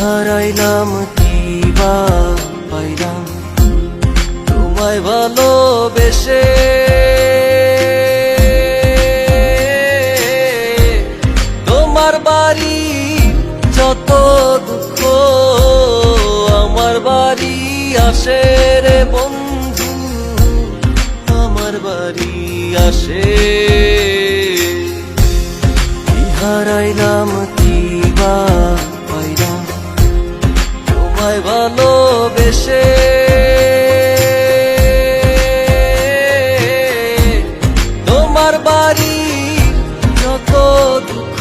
হারাইলাম কিবা পাইলাম। তোমায় ভালোবেসে। তোমার বাড়ি যত দুঃখ, আমার বাড়ি আসে রে বন্ধু। আমার বাড়ি আসে। হারাইলাম তোমায় ভালোবেসে। তোমার বাড়ি যত দুঃখ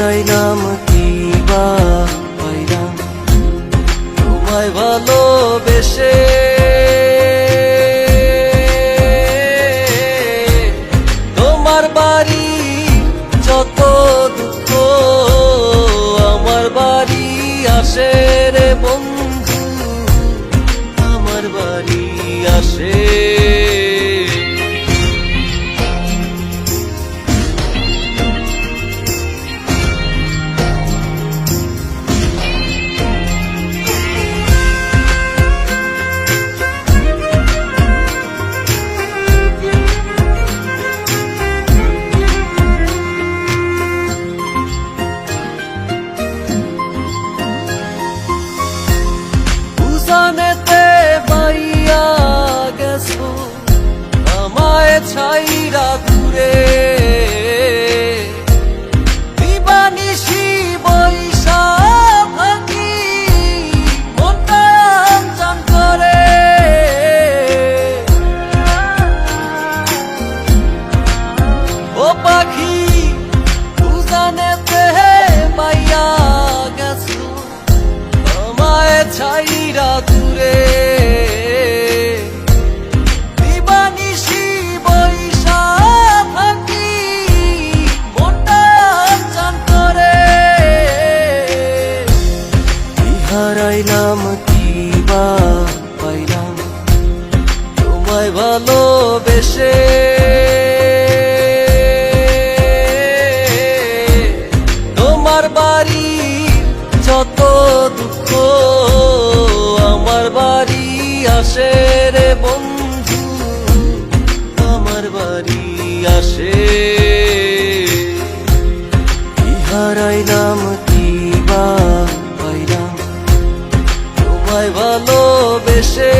কি কিবা পাইলাম তোমায় ভালোবেসে তোমায় ভালোবেসে। তোমার বাড়ি যত দুঃখ, আমার বাড়ি আসে রে বন্ধু, আমার বাড়ি আসে। কি হারাইলাম কি বা পাইলাম তোমায় ভালোবেসে